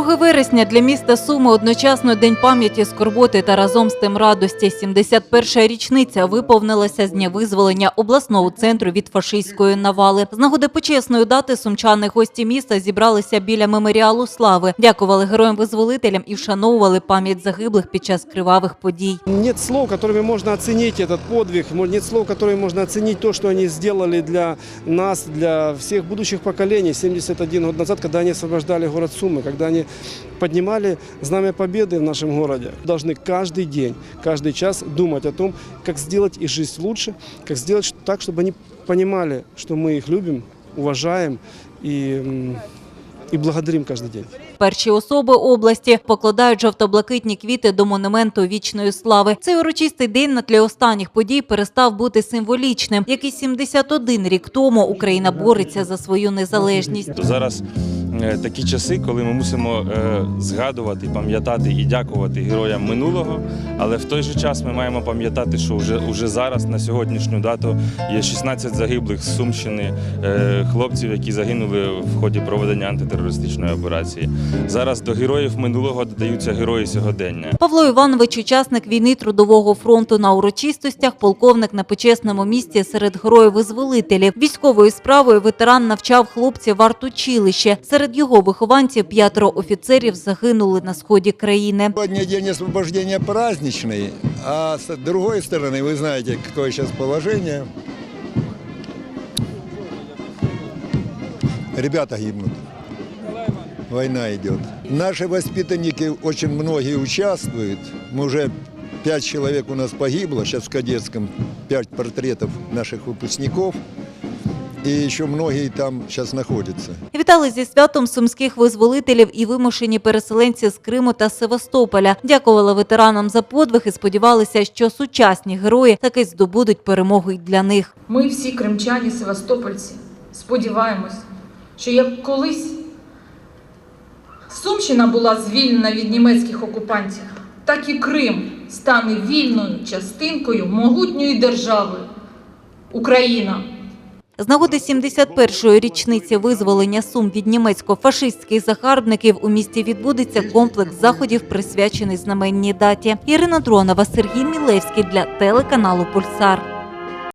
2 вересня для міста Суми одночасно День пам'яті скорботи та разом з тим радості. 71-ша річниця виповнилася з дня визволення обласного центру від фашистської навали. З нагоди почесної дати сумчани гості міста зібралися біля меморіалу слави, дякували героям-визволителям і вшановували пам'ять загиблих під час кривавих подій. Нет слов, которыми можно оценить этот подвиг, мо- нет слов, которыми можно оценить то, что они сделали для нас, для всех будущих поколений 71 год назад, когда они освобождали город Сумы, когда они поднимали знамя победы в нашем городе. Должны каждый день, каждый час думать о том, как сделать их жизнь лучше, как сделать ш- так, чтобы они понимали, что мы их любим, уважаем и, м, и благодарим каждый день. Перші особи області покладають жовто-блакитні квіти до монументу вічної слави. Цей урочистий день на тлі останніх подій перестав бути символічним. Як і 71 рік тому Україна бореться за свою незалежність. То зараз е, такі часи, коли ми мусимо е, згадувати, пам'ятати і дякувати героям минулого, але в той же час ми маємо пам'ятати, що вже, вже зараз, на сьогоднішню дату, є 16 загиблих з Сумщини, е, хлопців, які загинули в ході проведення антитерористичної операції. Зараз до героїв минулого додаються герої сьогодення. Павло Іванович, учасник війни Трудового фронту на урочистостях, полковник на почесному місці серед героїв-визволителів. Військовою справою ветеран навчав хлопців в артучилище. Серед його вихованців п'ятеро офіцерів загинули на сході країни. Сегодня день освобождения праздничный, а с другой стороны, вы знаете, какое сейчас положение. Ребята гибнут. Война идет. Наши воспитанники очень многие участвуют. Мы уже пять человек у нас погибло, сейчас в кадетском пять портретов наших выпускников. И еще многие там сейчас находятся. Вітали зі святом сумських визволителів і вимушені переселенці з Криму та Севастополя. Дякували ветеранам за подвиг і сподівалися, що сучасні герої таки здобудуть перемогу й для них. Ми всі кримчані, севастопольці, сподіваємось, що як колись Сумщина була звільнена від німецьких окупантів, так і Крим стане вільною частинкою могутньої держави Україна. З нагоди 71-ї річниці визволення Сум від німецько-фашистських загарбників у місті відбудеться комплекс заходів, присвячений знаменній даті. Ірина Дронова, Сергій Мілевський для телеканалу Пульсар.